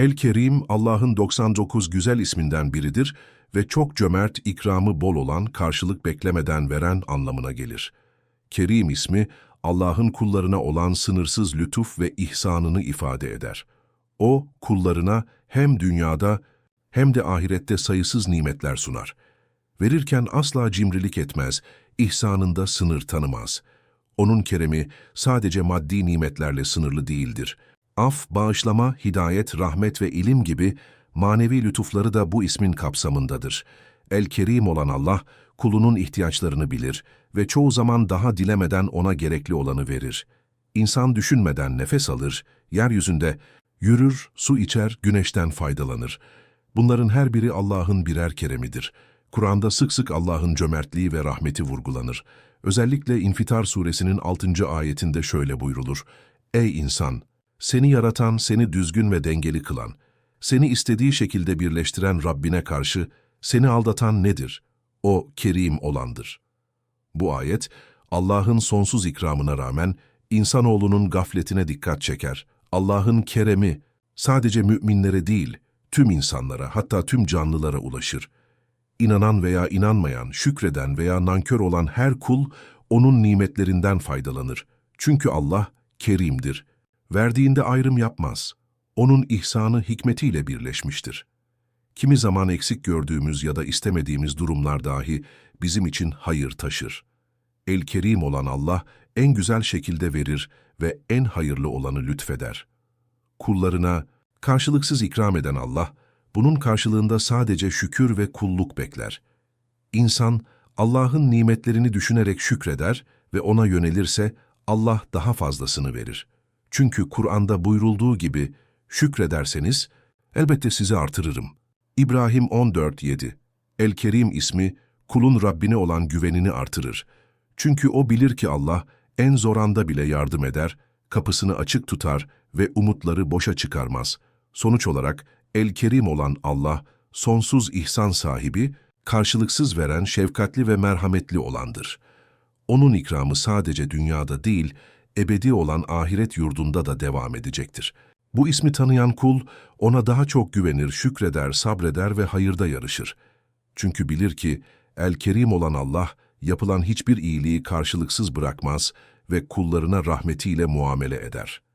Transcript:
El-Kerim, Allah'ın 99 güzel isminden biridir ve çok cömert, ikramı bol olan, karşılık beklemeden veren anlamına gelir. Kerim ismi, Allah'ın kullarına olan sınırsız lütuf ve ihsanını ifade eder. O, kullarına hem dünyada hem de ahirette sayısız nimetler sunar. Verirken asla cimrilik etmez, ihsanında sınır tanımaz. Onun keremi sadece maddi nimetlerle sınırlı değildir. Af, bağışlama, hidayet, rahmet ve ilim gibi manevi lütufları da bu ismin kapsamındadır. El-Kerim olan Allah, kulunun ihtiyaçlarını bilir ve çoğu zaman daha dilemeden ona gerekli olanı verir. İnsan düşünmeden nefes alır, yeryüzünde yürür, su içer, güneşten faydalanır. Bunların her biri Allah'ın birer keremidir. Kur'an'da sık sık Allah'ın cömertliği ve rahmeti vurgulanır. Özellikle İnfitar suresinin 6. ayetinde şöyle buyrulur. Ey insan! Seni yaratan, seni düzgün ve dengeli kılan, seni istediği şekilde birleştiren Rabbine karşı seni aldatan nedir? O kerim olandır. Bu ayet, Allah'ın sonsuz ikramına rağmen insanoğlunun gafletine dikkat çeker. Allah'ın keremi sadece müminlere değil, tüm insanlara hatta tüm canlılara ulaşır. İnanan veya inanmayan, şükreden veya nankör olan her kul onun nimetlerinden faydalanır. Çünkü Allah kerimdir. Verdiğinde ayrım yapmaz. Onun ihsanı hikmetiyle birleşmiştir. Kimi zaman eksik gördüğümüz ya da istemediğimiz durumlar dahi bizim için hayır taşır. El-Kerim olan Allah en güzel şekilde verir ve en hayırlı olanı lütfeder. Kullarına karşılıksız ikram eden Allah, bunun karşılığında sadece şükür ve kulluk bekler. İnsan, Allah'ın nimetlerini düşünerek şükreder ve ona yönelirse Allah daha fazlasını verir. Çünkü Kur'an'da buyrulduğu gibi, şükrederseniz, elbette sizi artırırım. İbrahim 14.7 El-Kerim ismi, kulun Rabbine olan güvenini artırır. Çünkü o bilir ki Allah, en zor anda bile yardım eder, kapısını açık tutar ve umutları boşa çıkarmaz. Sonuç olarak, El-Kerim olan Allah, sonsuz ihsan sahibi, karşılıksız veren, şefkatli ve merhametli olandır. Onun ikramı sadece dünyada değil, ebedi olan ahiret yurdunda da devam edecektir. Bu ismi tanıyan kul, ona daha çok güvenir, şükreder, sabreder ve hayırda yarışır. Çünkü bilir ki, El-Kerim olan Allah, yapılan hiçbir iyiliği karşılıksız bırakmaz ve kullarına rahmetiyle muamele eder.''